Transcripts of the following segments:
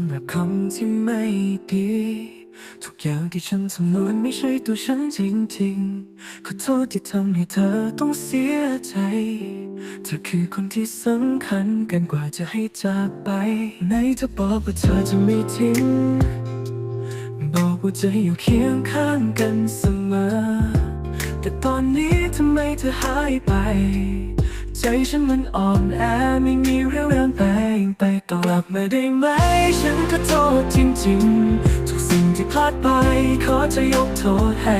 ำหรับคำที่ไม่ดี ทุกอย่างที่ฉันทำล้วนไม่ใช่ตัวฉันจริงๆ ขอโทษที่ทำให้เธอต้องเสียใจ เธอคือคนที่สำคัญกันกว่าจะให้จากไป ไหนเธอบอกว่าเธอจะไม่ทิ้ง บอกว่าจะอยู่เคียงข้างกันเสมอ แต่ตอนนี้ทำไมเธอหายไป ใจฉันมันอ่อนแอไม่มีเรี่ยวแรงแรงไปตกลับมาได้ไหม ฉันก็โทษจริงๆ ทุกสิ่งที่พลาดไป ขอจะยกโทษให้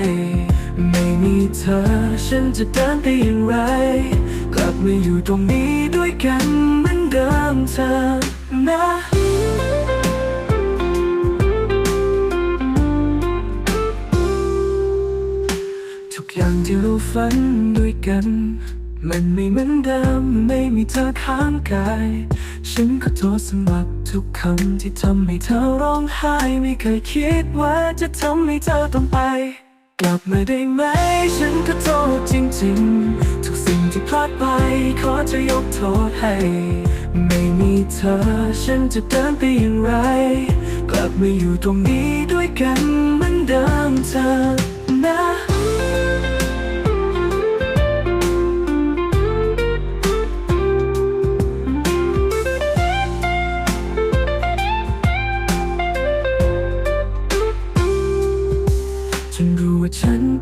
ไม่มีเธอ ฉันจะเดินไปอย่างไร กลับมาอยู่ตรงนี้ด้วยกันเหมือนเดิมเธอนะทุกอย่างที่เราฝันด้วยกัน มันไม่เหมือนเดิมไม่มีเธอข้างกาย ฉันขอโทษสำหรับทุกคำที่ทำให้เธอร้องไห้ไม่เคยคิดว่าจะทำให้เธอต้องไป กลับมาได้ไหม ฉันขอโทษจริงๆ ทุกสิ่งที่พลาดไป ขอจะยกโทษให้ ไม่มีเธอฉันจะเดินไปอย่างไร กลับมาอยู่ตรงนี้ด้วยกันเหมือนเดิมเธอนะ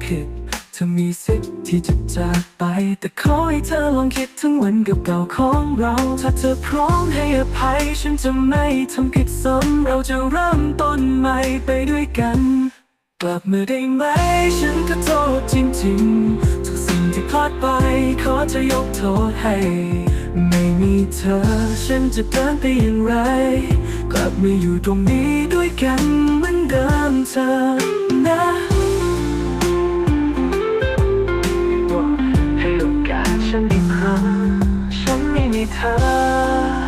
ผิด เธอมีสิทธิ์ที่จะจากไป แต่ขอให้เธอลองคิดถึงวันเก่าๆของเรา ถ้าเธอพร้อมให้อภัย ฉันจะไม่ทำผิดซ้ำเราจะเริ่มต้นใหม่ไปด้วยกัน กลับมาได้ไหม ฉันก็โทษจริงๆ ทุกสิ่งที่พลาดไป ขอจะยกโทษให้ ไม่มีเธอ ฉันจะเดินไปอย่างไร กลับมาอยู่ตรงนี้ด้วยกันเหมือนเดิมเธอนะ ฉันไม่มีเธอ